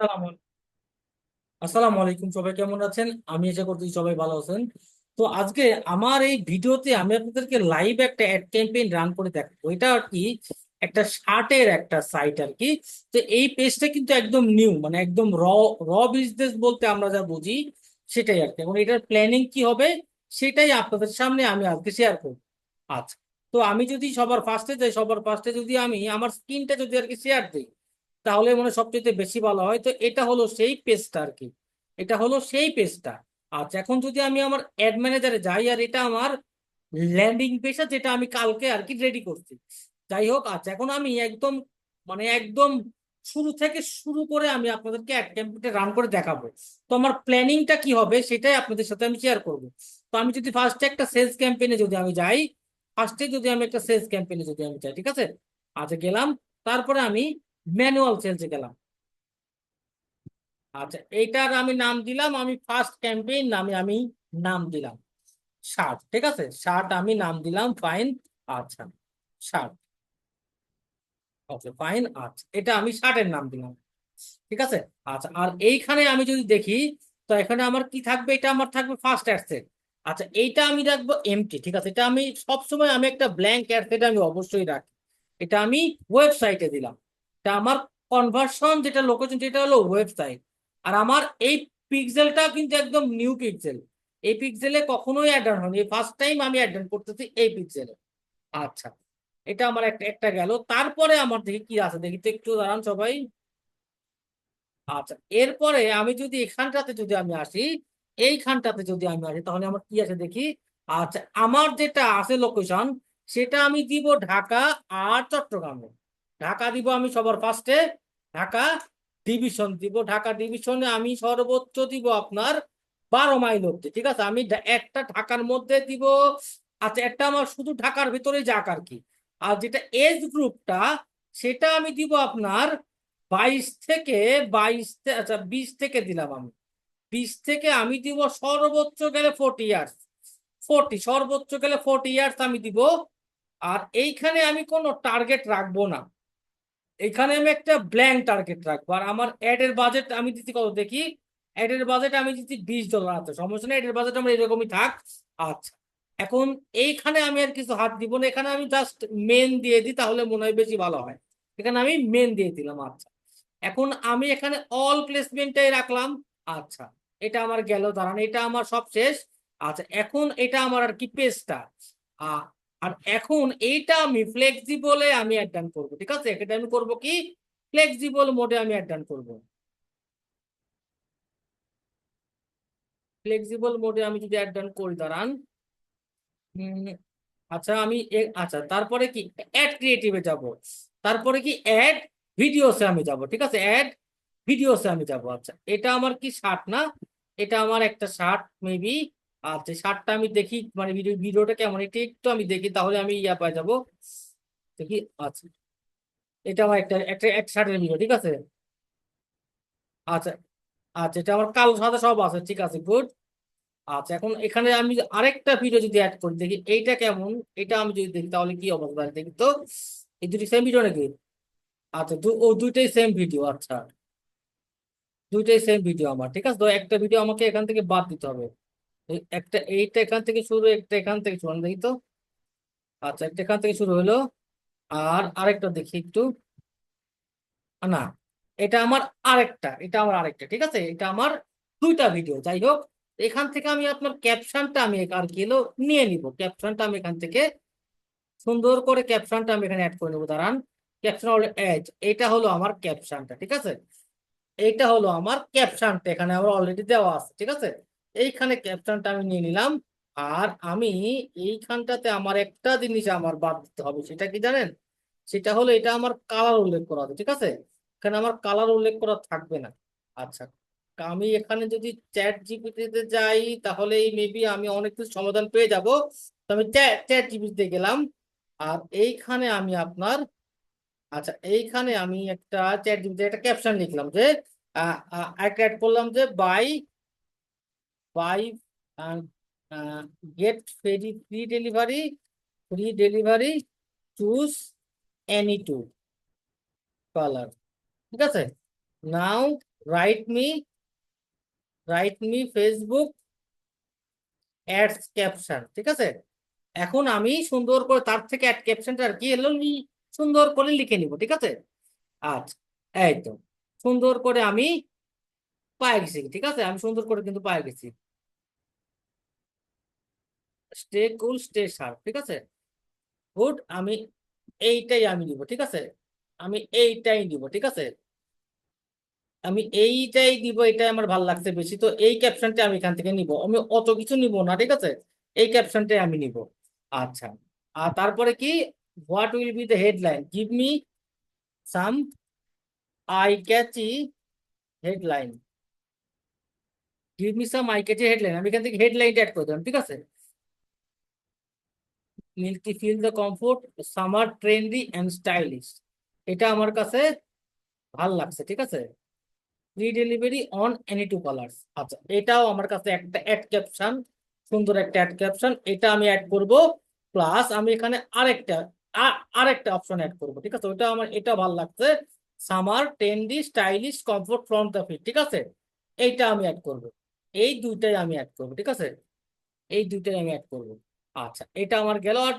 আসসালামু আলাইকুম। সবাই কেমন আছেন? আমি আশা করছি সবাই ভালো আছেন। তো আজকে আমার এই ভিডিওতে আমি আপনাদেরকে লাইভ একটা অ্যাড ক্যাম্পেইন রান করে দেখাবো। এটা আর কি একটা শার্টের একটা সাইট আর কি। তো এই পেজটা কিন্তু একদম নিউ মানে একদম র র বিজনেস বলতে আমরা যা বুঝি সেটাই আর কি। এখন এটার প্ল্যানিং কি হবে সেটাই আপনাদের সামনে আমি আজকে শেয়ার করব। আচ্ছা তো আমি যদি সবার ফার্স্টে যাই, সবার ফার্স্টে যদি আমি আমার স্ক্রিনটা যদি আর কি শেয়ার দিই তাহলে মনে সবচেয়ে বেশি ভালো হয়। তো এটা হলো সেই পেজটা আর কি এটা হলো সেই পেজটা আচ্ছা এখন যদি আমি আমার অ্যাড ম্যানেজারে যাই, আর এটা আমার ল্যান্ডিং পেজটা যেটা আমি কালকে আর কি রেডি করছি। যাই হোক আচ্ছা এখন আমি একদম মানে একদম শুরু থেকে শুরু করে আমি আপনাদেরকে অ্যাড ক্যাম্পেইনটা রান করে দেখাবো। তো আমার প্ল্যানিংটা কি হবে, সেটাই আপনাদের সাথে আমি শেয়ার করব। তো আমি যদি ফার্স্টে একটা সেলস ক্যাম্পেইনে যদি আমি যাই ফার্স্টে যদি আমি একটা সেলস ক্যাম্পেইনে যদি আমি যাই, ঠিক আছে? আচ্ছা গেলাম। তারপরে আমি ম্যানুয়াল চেঞ্জে গেলাম। আচ্ছা এটার আমি নাম দিলাম, আমি ফার্স্ট ক্যাম্পেইন নামে আমি নাম দিলাম। শার্ট ঠিক আছে? শার্ট আমি নাম দিলাম ফাইন আচ্ছা। শার্ট ওকে ফাইন আচ্ছা। এটা আমি শার্টের নাম দিলাম। ঠিক আছে? আচ্ছা আর এইখানে আমি যদি দেখি, তো এখানে আমার কি থাকবে? এটা আমার থাকবে ফার্স্ট অ্যাডসেট আচ্ছা এইটা আমি রাখব এমটি ঠিক আছে? এটা আমি সবসময় আমি একটা ব্ল্যাঙ্ক অ্যাডসেট আমি অবশ্যই রাখি। এটা আমি ওয়েবসাইটে দিলাম। এটা আমার কনভার্সন যেটা লোকেশন যেটা হলো ওয়েবসাইট আর আমার এই পিক্সেলটা কিন্তু একদম নিউ পিক্সেল এই পিক্সেলে কখনোই অ্যাড ডাউন হয়নি। ফার্স্ট টাইম আমি অ্যাড ডাউন করতেছি এই পিক্সেলে আচ্ছা এটা আমার একটা একটা গেল। তারপরে আমার দেখি কি আছে, দেখি তো একটু দাঁড়ান সবাই। আচ্ছা এরপরে আমি যদি এখানটাতে যদি আমি আসি, এইখানটাতে যদি আমি আসি, তাহলে আমার কি আছে দেখি? আচ্ছা আমার যেটা আছে লোকেশন সেটা আমি দিব ঢাকা আর চট্টগ্রামে। ঢাকা দিব আমি সবার ফার্স্টে ঢাকা ডিভিশন দিব। ঢাকা ডিভিশনে আমি সর্বোচ্চ দিব আপনার বারো মাইল অব্দি ঠিক আছে? আমি একটা ঢাকার মধ্যে দিব। আচ্ছা একটা আমার শুধু ঢাকার ভিতরে যাক আর কি। আর যেটা এজ গ্রুপটা সেটা আমি দিব আপনার বাইশ থেকে বাইশ আচ্ছা বিশ থেকে দিলাম আমি। বিশ থেকে আমি দিব সর্বোচ্চ গেলে ফোর্টি ইয়ার্স ফোর্টি সর্বোচ্চ গেলে ফোর্টি ইয়ার্স আমি দিব। আর এইখানে আমি কোনো টার্গেট রাখব না। এখানে আমি একটা ব্ল্যাঙ্ক টার্গেট রাখব। আর আমার অ্যাড এর বাজেট আমি দিচ্ছি কত? দেখি অ্যাড এর বাজেট আমি দিচ্ছি বিশ ডলার আছে সমস্যা নেই অ্যাড এর বাজেট আমার এরকমই থাক। আচ্ছা এখন এইখানে আমি আর কিছু হাত দিব না। এখানে আমি জাস্ট মেন দিয়ে দিই, তাহলে মনে হয় বেশি ভালো হয়। এখানে আমি মেন দিয়ে দিলাম আচ্ছা। এখন আমি এখানে অল প্লেসমেন্টটাই রাখলাম আচ্ছা। এটা আমার গেল, দাঁড়ান, এটা আমার সব শেষ। আচ্ছা এখন এটা আমার আর কি পেজটা আর এখন এইটা আমি ফ্লেক্সিবলে আমি অ্যাড ডান করব, ঠিক আছে? এটা আমি করব কি? ফ্লেক্সিবল মোডে আমি অ্যাড ডান করব। ফ্লেক্সিবল মোডে আমি যদি অ্যাড ডান করি, দাঁড়ান। আচ্ছা আমি আচ্ছা তারপরে কি? অ্যাড ক্রিয়েটিভে যাব। তারপরে কি? অ্যাড ভিডিওসে আমি যাব, ঠিক আছে? অ্যাড ভিডিওসে আমি যাব আচ্ছা। এটা আমার কি শার্ট না? এটা আমার একটা শার্ট মেবি আচ্ছা শার্টটা আমি দেখি মানে ভিডিও ভিডিওটা কেমন? এটা একটু আমি দেখি, তাহলে আমি ইয়া পাই যাব। দেখি আচ্ছা। এটা আমার একটা একটা, এক শার্টের ভিডিও ঠিক আছে? আচ্ছা আচ্ছা এটা আমার কালো, সাদা সব আছে, ঠিক আছে গুড আচ্ছা এখন এখানে আমি আরেকটা ভিডিও যদি অ্যাড করি, দেখি এইটা কেমন? এটা আমি যদি দেখি, তাহলে কি অবস্থা? দেখি তো, এই দুটি সেম ভিডিও নাকি? আচ্ছা ও দুইটাই সেম ভিডিও আচ্ছা। দুইটাই সেম ভিডিও আমার, ঠিক আছে? তো একটা ভিডিও আমাকে এখান থেকে বাদ দিতে হবে। একটা, এইটা এখান থেকে শুরু, একটা এখান থেকে শুরু দেখি তো। আচ্ছা একটা এখান থেকে শুরু হলো। আর আরেকটা দেখি একটু। না, এটা আমার আরেকটা, এটা আমার আরেকটা, ঠিক আছে? এটা আমার দুইটা ভিডিও যাই হোক। এখান থেকে আমি আপনার ক্যাপশনটা আমি আর কি হলো, নিয়ে নিব। ক্যাপশনটা আমি এখান থেকে সুন্দর করে ক্যাপশনটা আমি এখানে অ্যাড করে নেব, দাঁড়ান। ক্যাপশন এজ এটা হলো আমার ক্যাপশনটা ঠিক আছে? এইটা হলো আমার ক্যাপশনটা এখানে আমার অলরেডি দেওয়া আছে, ঠিক আছে? এইখানে ক্যাপশনটা আমি নিয়ে নিলাম। আর আমি এইখানটাতে আমার একটা জিনিস আমার বাদ দিতে হবে, সেটা কি জানেন? সেটা হলো এটা আমার কালার উল্লেখ করা আছে, ঠিক আছে? এখানে আমার কালার উল্লেখ করা থাকবে না। আচ্ছা আমি এখানে যদি চ্যাট জিপিটিতে যাই তাহলে মেবি আমি অনেক কিছু সমাধান পেয়ে যাব। তো আমি চ্যাট জিপিটিতে গেলাম। আর এইখানে আমি আপনার আচ্ছা এইখানে আমি একটা চ্যাট জিপিটিতে একটা ক্যাপশন লিখলাম যে অ্যাড করলাম যে buy buy get free free delivery free delivery choose any two colour ঠিক আছে? Now write me write me Facebook ads caption ঠিক আছে? এখন আমি সুন্দর করে, তার থেকে অ্যাড ক্যাপশনটা আর কি এলো সুন্দর করে লিখে নিব, ঠিক আছে? আচ্ছা এই তো। সুন্দর করে আমি পায়ে গেছি, ঠিক আছে? আমি সুন্দর করে কিন্তু পায়ে গেছি। স্টে কুল স্টে শার্প ঠিক আছে? গুড আমি এইটাই আমি দিব ঠিক আছে? আমি এইটাই দিব ঠিক আছে? আমি এইটাই দিব এটাই আমার ভালো লাগছে বেশি, তো এই ক্যাপশনটা আমি এখান থেকে নিব। আমি অত কিছু নিব না, ঠিক আছে? এই ক্যাপশনটাই আমি নিব। আচ্ছা আর তারপরে কি? What will be the headline give me some eye catchy headline give me some eye catchy headline আমি এখান থেকে হেডলাইনটা অ্যাড করে দিলাম, ঠিক আছে? Milky feel the comfort summer trendy and stylish এটা আমার কাছে ভালো লাগছে, ঠিক আছে? Free delivery on any two colours আচ্ছা এটাও আমার কাছে একটা অ্যাড ক্যাপশন সুন্দর একটা অ্যাড ক্যাপশন এটা আমি অ্যাড করব প্লাস আমি এখানে আরেকটা আরেকটা অপশন অ্যাড করব, ঠিক আছে? ওটা আমার, এটা ভালো লাগছে summer trendy stylish comfort from the fit ঠিক আছে? এইটা আমি অ্যাড করব, এই দুইটাই আমি অ্যাড করব, ঠিক আছে? এই দুইটাই আমি অ্যাড করব। আচ্ছা এটা আমার গেল আর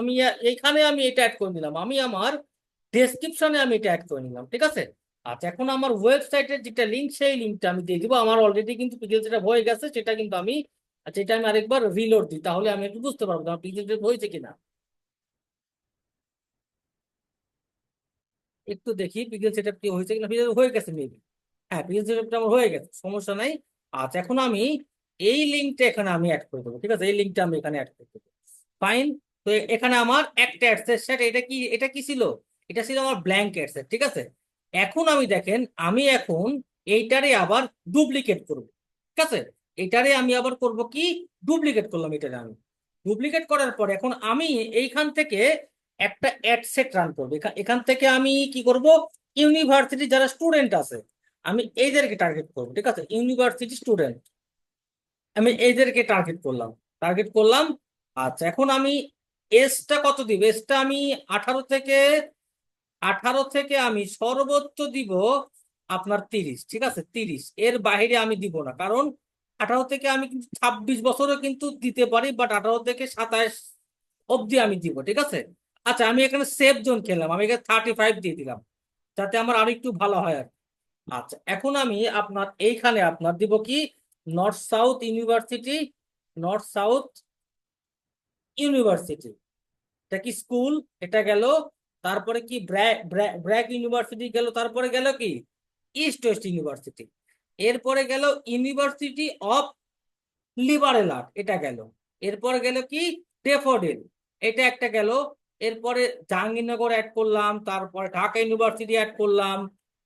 আমি এইখানে আমি এটা অ্যাড করে নিলাম। আমি আমার ডেসক্রিপশনে আমি এটা অ্যাড করে নিলাম, ঠিক আছে? আচ্ছা এখন আমার ওয়েবসাইটের যেটা লিঙ্ক সেই লিঙ্কটা আমি দিয়ে দিব। আমার অলরেডি কিন্তু পিক্সেল যেটা হয়ে গেছে, সেটা কিন্তু আমি আচ্ছা এটা আমি আরেকবার রিলোড দিই, তাহলে আমি একটু বুঝতে পারব আমার পিক্সেল সেট হয়েছে কিনা। একটু দেখি পিক্সেল সেটআপ কি হয়েছে কিনা। হয়ে গেছে মেবি হ্যাঁ পিক্সেল সেটআপটা আমার হয়ে গেছে, সমস্যা নাই। আচ্ছা এখন আমি এই লিঙ্কটা এখানে আমি অ্যাড করে দেবো, ঠিক আছে? এই লিঙ্কটা আমি এখানে অ্যাড করে দেবো। ফাইন তো এখানে আমার একটা অ্যাডসেট সেট এটা কি এটা কি ছিল? এটা ছিল আমার ব্ল্যাঙ্ক অ্যাডসেট ঠিক আছে? এখন আমি দেখেন, আমি এখন এইটারে আবার ডুপ্লিকেট করব, ঠিক আছে? এটারে আমি আবার করব কি? ডুপ্লিকেট করলাম এটারে আমি। ডুপ্লিকেট করার পর এখন আমি এইখান থেকে একটা অ্যাডসেট রান করব। এখান থেকে আমি কি করব? ইউনিভার্সিটি যারা স্টুডেন্ট আছে, আমি এইদেরকে টার্গেট করব, ঠিক আছে? ইউনিভার্সিটি স্টুডেন্ট আমি এদেরকে টার্গেট করলাম। টার্গেট করলাম আচ্ছা এখন আমি এজটা কত দিব? এসটা আমি আঠারো থেকে আঠারো থেকে আমি সর্বোচ্চ দিব আপনার তিরিশ, ঠিক আছে? তিরিশ। এর বাইরে আমি দিব না, কারণ আঠারো থেকে আমি কিন্তু ছাব্বিশ বছরও কিন্তু দিতে পারি বাট আঠারো থেকে সাতাশ অবধি আমি দিব, ঠিক আছে? আচ্ছা আমি এখানে সেফ জোন খেললাম, আমি এখানে থার্টি ফাইভ দিয়ে দিলাম, যাতে আমার আরও একটু ভালো হয় আর। আচ্ছা এখন আমি আপনার, এইখানে আপনার দিব কি? North south university north south university এটা কি স্কুল এটা গেল। তারপরে কি ব্র্যাক ইউনিভার্সিটি গেল। তারপরে গেল কি? ইস্ট ওয়েস্ট ইউনিভার্সিটি এরপরে গেল ইউনিভার্সিটি অফ লিবারেল আর্ট এটা গেল। এরপরে গেল কি? ডেফোডিল এটা একটা গেল। এরপরে জাহাঙ্গীরনগর অ্যাড করলাম। তারপরে ঢাকা ইউনিভার্সিটি অ্যাড করলাম।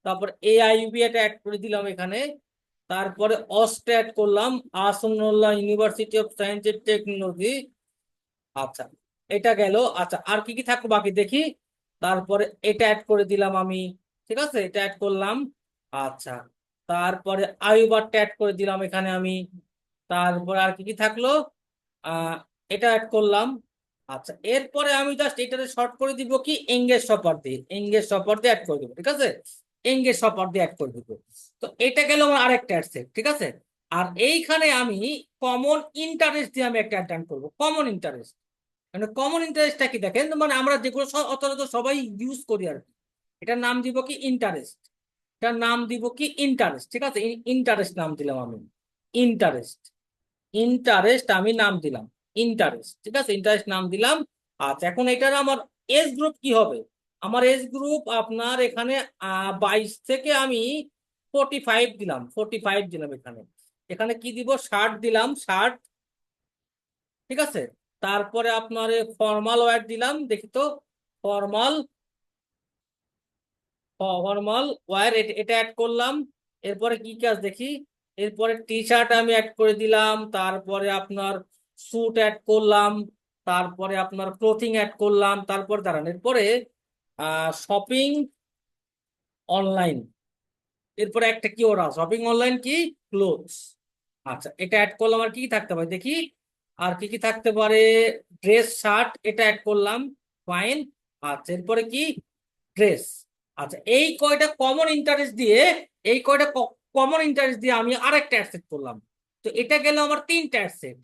তারপর এআইবি এটা অ্যাড করে দিলাম এখানে। তারপরে অস্ট অ্যাড করলাম Ahsanullah university of science and technology আচ্ছা এটা গেল। আচ্ছা আর কি কি থাকল বাকি দেখি। তারপরে এটা অ্যাড করে দিলাম আমি। ঠিক আছে? এটা অ্যাড করলাম। আচ্ছা তারপরে আয়ুবারটা অ্যাড করে দিলাম এখানে আমি। তারপরে আর কি কি থাকল? এটা অ্যাড করলাম। আচ্ছা এরপরে আমি জাস্ট এটাতে শর্ট করে দিব কি? এঙ্গেজ শপার দিয়ে এঙ্গেজ শপার দিয়ে অ্যাড করে দিব। ঠিক আছে? এঙ্গেজ শপার দিয়ে অ্যাড করে দিব। তো এটা গেল আমার আরেকটা অ্যাডসেট, ঠিক আছে? আর এইখানে আমি কমন ইন্টারেস্ট দিয়ে আমি একটা অ্যাড করব। কমন ইন্টারেস্ট মানে কমন ইন্টারেস্টটা কি দেখেন? মানে আমরা যেগুলো সব- অচরাচর সবাই ইউজ করি আর কি। এটার নাম দিব কি ইন্টারেস্ট এটার নাম দিব কি ইন্টারেস্ট ঠিক আছে? ইন্টারেস্ট নাম দিলাম আমি। ইন্টারেস্ট ইন্টারেস্ট আমি নাম দিলাম। ইন্টারেস্ট ঠিক আছে? ইন্টারেস্ট নাম দিলাম। আচ্ছা এখন এটার আমার এজ গ্রুপ কি হবে? আমার এজ গ্রুপ আপনার এখানে বাইশ থেকে আমি ফোর্টি ফাইভ দিলাম ফোর্টি ফাইভ দিলাম এখানে। এখানে কি দিব? ষাট দিলাম, ষাট। ঠিক আছে? তারপরে আপনার ফর্মাল ওয়্যার দিলাম, দেখি তো। ফর্মাল ফর্মাল ওয়্যার এটা অ্যাড করলাম। এরপরে কি কাজ দেখি? এরপরে টি শার্ট আমি অ্যাড করে দিলাম, তারপরে আপনার স্যুট অ্যাড করলাম, তারপরে আপনার ক্লোথিং অ্যাড করলাম, তারপর দাঁড়ান, এরপরে শপিং অনলাইন এরপরে একটা কি ওরা? শপিং অনলাইন কি? ক্লোথস আচ্ছা এটা অ্যাড করলাম আর কি কি থাকতে পারে? দেখি, আর কি কি থাকতে পারে? ড্রেস শার্ট এটা অ্যাড করলাম। ফাইন আচ্ছা এরপরে কি? ড্রেস আচ্ছা এই কয়টা কমন ইন্টারেস্ট দিয়ে, এই কয়টা কমন ইন্টারেস্ট দিয়ে আমি আরেকটা অ্যাসেট করলাম। তো এটা গেল আমার তিনটা অ্যাসেট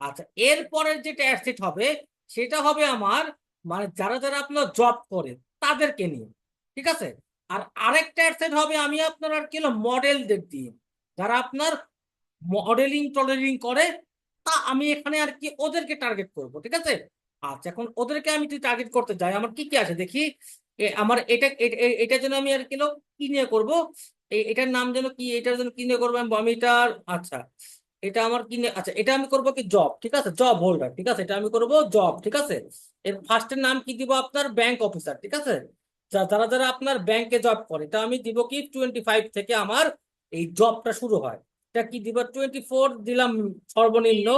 আচ্ছা এরপরের যেটা অ্যাসেট হবে, সেটা হবে আমার মানে যারা যারা আপনার জব করে তাদেরকে নিয়ে, ঠিক আছে? আর আরেকটা অ্যাসেট হবে, আমি আপনার আর কি মডেলদের দিয়ে। যারা আপনার মডেলিং টডেলিং করে, তা আমি এখানে আর কি ওদেরকে টার্গেট করব, ঠিক আছে? আচ্ছা এখন ওদেরকে আমি যদি টার্গেট করতে যাই। আমার কি কি আছে দেখি? আমার এটা এটার জন্য আমি আর কি কি নিয়ে করব? এটার নাম যেন কি, এটার জন্য কি নিয়ে করব? আমি এটার আচ্ছা। এটা আমার কি আচ্ছা এটা আমি করব কি জব ঠিক আছে? জব হোল্ডার ঠিক আছে? এটা আমি করব জব ঠিক আছে? এর ফার্স্টের নাম কি দিব আপনার? ব্যাংক অফিসার ঠিক আছে? যারা যারা আপনার ব্যাংকে জব করে, এটা আমি দিব কি টোয়েন্টি ফাইভ থেকে আমার এই জবটা শুরু হয়। এটা কি দিব? টোয়েন্টি ফোর দিলাম সর্বনিম্ন।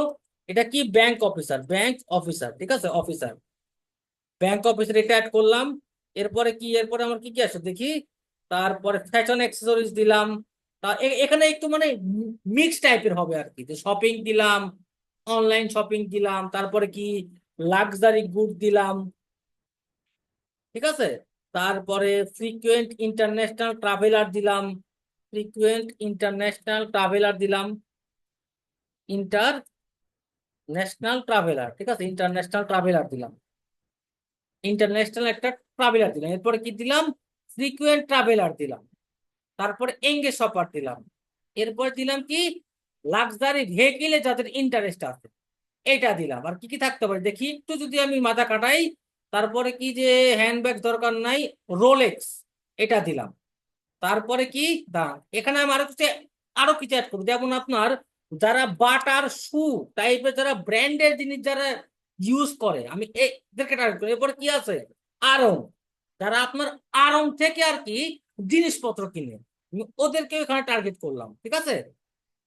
এটা কি? ব্যাংক অফিসার ব্যাংক অফিসার ঠিক আছে? অফিসার ব্যাংক অফিসার এটা অ্যাড করলাম। এরপরে কি? এরপরে আমার কি কি আছে? দেখি। তারপরে ফ্যাশন অ্যাক্সেসরিজ দিলাম। তা এখানে একটু মানে মিক্স টাইপের হবে আর কি যে শপিং দিলাম অনলাইন শপিং দিলাম, তারপরে কি লাক্সারি গুড দিলাম, ঠিক আছে? তারপরে ফ্রিকুয়েন্ট ইন্টারন্যাশনাল ট্রাভেলার দিলাম ফ্রিকুয়েন্ট ইন্টারন্যাশনাল ট্রাভেলার দিলাম ইন্টার ন্যাশনাল ট্রাভেলার ঠিক আছে? ইন্টারন্যাশনাল ট্রাভেলার দিলাম। ইন্টারন্যাশনাল একটা ট্রাভেলার দিলাম। এরপরে কি দিলাম? ফ্রিকুয়েন্ট ট্রাভেলার দিলাম। তারপরে এঙ্গেজ শপার দিলাম। এরপর দিলাম কি? লাক্সারি ভেহিকেলে যাদের ইন্টারেস্ট আছে, এটা দিলাম। আর কি কি থাকতে পারে? দেখি, একটু যদি আমি মাথা কাটাই, তারপরে কি যে হ্যান্ডব্যাগ দরকার নাই রোলেক্স এটা দিলাম। তারপরে কি? দাঁড়ান, এখানে আমি আরও কিছু আরও কিছু অ্যাড করব। যেমন আপনার যারা বাটার শু টাইপের যারা ব্র্যান্ডের জিনিস যারা ইউজ করে, আমি এদেরকে টার্গেট করি। এরপরে কি আছে? আরং যারা আপনার আরং থেকে আর কি জিনিসপত্র কিনে। ওদেরকে এখানে টার্গেট করলাম, ঠিক আছে?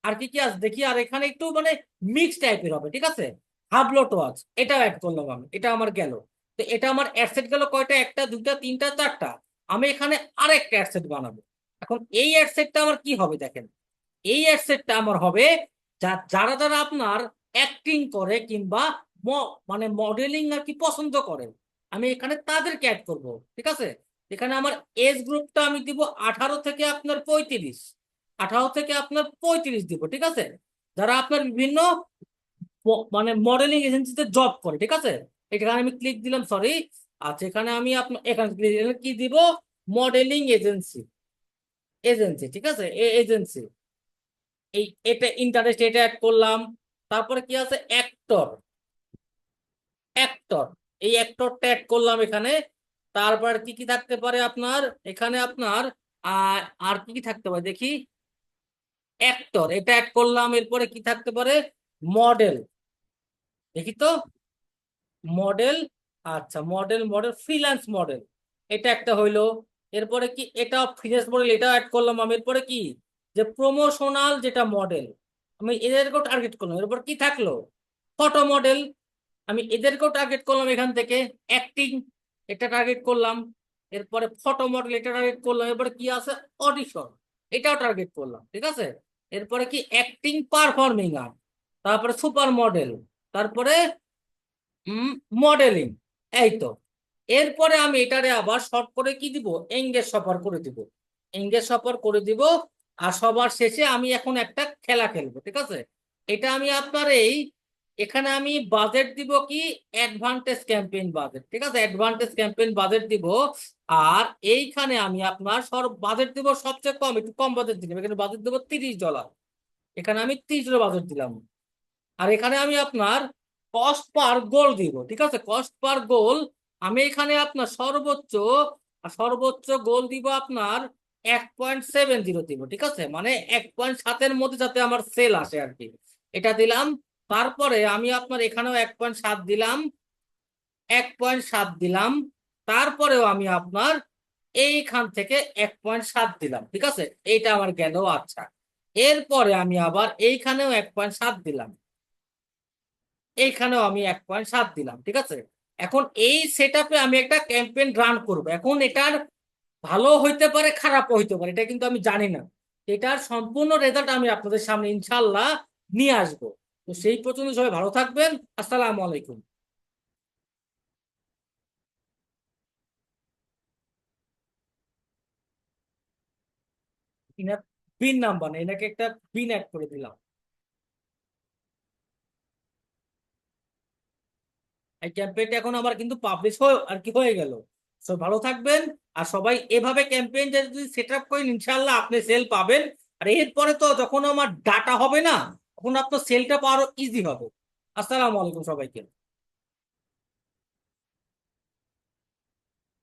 আর কি কি আছে? দেখি, আর এখানে একটু মানে মিক্স টাইপের হবে, ঠিক আছে? হাবলট ওয়াচ এটাও অ্যাড করলাম আমি, এটা আমার গেল। তো এটা আমার অ্যাডসেট গেল কয়টা? একটা, দুইটা, তিনটা, চারটা। আমি এখানে আরেকটা অ্যাডসেট বানাবো। এখন এই অ্যাডসেটটা আমার কি হবে দেখেন? এই অ্যাডসেটটা আমার হবে যারা যারা আপনার অ্যাক্টিং করে কিংবা মানে মডেলিং আর কি পছন্দ করে আমি এখানে তাদেরকে অ্যাড করব, ঠিক আছে? এখানে আমার এজ গ্রুপটা আমি দিব আঠারো থেকে আপনার পঁয়ত্রিশ। আঠারো থেকে আপনার পঁয়ত্রিশ দিব, ঠিক আছে? যারা আপনার বিভিন্ন মানে মডেলিং এজেন্সিতে জব করে, ঠিক আছে? এখানে আমি ক্লিক দিলাম সরি আচ্ছা এখানে আমি আপনার এখানে কি দিব? মডেলিং এজেন্সি এজেন্সি ঠিক আছে? এজেন্সি এই, এটা ইন্টারেস্ট এটা অ্যাড করলাম। তারপরে কি আছে? অ্যাক্টর অ্যাক্টর এই অ্যাক্টরটা অ্যাড করলাম এখানে। তারপর কি কি থাকতে পারে আপনার? এখানে আপনার আর কি কি থাকতে পারে? দেখি। অ্যাক্টর, এটা অ্যাড করলাম, এরপরে কি থাকতে পারে? মডেল। দেখি তো। মডেল আচ্ছা মডেল মডেল ফ্রিল্যান্স মডেল এটা একটা হইল। এরপরে কি, এটা ফ্রিল্যান্স মডেল এটা অ্যাড করলাম আমি। এরপরে কি? যে প্রমোশনাল যেটা মডেল আমি এদেরকেও টার্গেট করলাম। এরপর কি থাকল? ফটো মডেল আমি এদেরকেও টার্গেট করলাম এখান থেকে। অ্যাক্টিং এটা টার্গেট করলাম, এরপরে ফটো মডেল এটা টার্গেট করলাম, এরপরে কি আছে? অডিশন এটাও টার্গেট করলাম, ঠিক আছে? এরপরে কি? অ্যাক্টিং পারফর্মিং আর্ট তারপরে সুপার মডেল তারপরে মডেলিং এই তো। এরপরে আমি এটারে আবার শর্ট করে কি দিব? এঙ্গেজ সফর করে দিব। এঙ্গেজ সফর করে দিব, আর সবার শেষে আমি এখন একটা খেলা খেলব, ঠিক আছে? এটা আমি আপনার এই এখানে আমি বাজেট দিব কি? অ্যাডভান্টেজ ক্যাম্পেইন বাজেট ঠিক আছে? অ্যাডভান্টেজ ক্যাম্পেইন বাজেট দিব, আর এইখানে আমি আপনার সর বাজেট দিব সবচেয়ে কম, একটু কম বাজেট দিলাম। এখানে বাজেট দেবো তিরিশ ডলার এখানে আমি তিরিশ ডলার বাজেট দিলাম। আর এখানে আমি আপনার কস্ট পার গোল দিব, ঠিক আছে? কস্ট পার গোল আমি এখানে আপনার সর্বোচ্চ সর্বোচ্চ গোল দিব আপনার এক পয়েন্ট সেভেন জিরো দিব, ঠিক আছে? মানে এক পয়েন্ট সাতের মধ্যে যাতে আমার সেল আসে আর কি। এটা দিলাম তারপরে আমি আপনার এখানেও এক পয়েন্ট সাত দিলাম, এক পয়েন্ট সাত দিলাম, তারপরেও আমি আপনার এইখান থেকে এক পয়েন্ট সাত দিলাম, ঠিক আছে? এইটা আমার গেল আচ্ছা। এরপরে আমি আবার এইখানেও এক পয়েন্ট সাত দিলাম। এইখানেও আমি এক পয়েন্ট সাত দিলাম, ঠিক আছে? এখন এই সেট আমি একটা ক্যাম্পেইন রান করব। এখন এটার ভালো হইতে পারে খারাপ হইতে পারে, এটা কিন্তু আমি জানি না। এটার সম্পূর্ণ রেজাল্ট আমি আপনাদের সামনে ইনশাল্লাহ নিয়ে আসব। তো সেই পর্যন্ত সবাই ভালো থাকবেন। আসসালামু আলাইকুম। পিন নাম্বার না এনাকে একটা পিন অ্যাড করে দিলাম। এই ক্যাম্পেইনটা এখন আমার কিন্তু পাবলিশ হয়ে, আর কি হয়ে গেল। সব ভালো থাকবেন, আর সবাই এভাবে ক্যাম্পেইনটা যদি সেট আপ করেন ইনশাল্লাহ আপনি সেল পাবেন। আর এরপরে তো যখন আমার ডাটা হবে না তখন আপনার সেলটা পাওয়ারও ইজি হবে। আসসালামু আলাইকুম সবাইকে।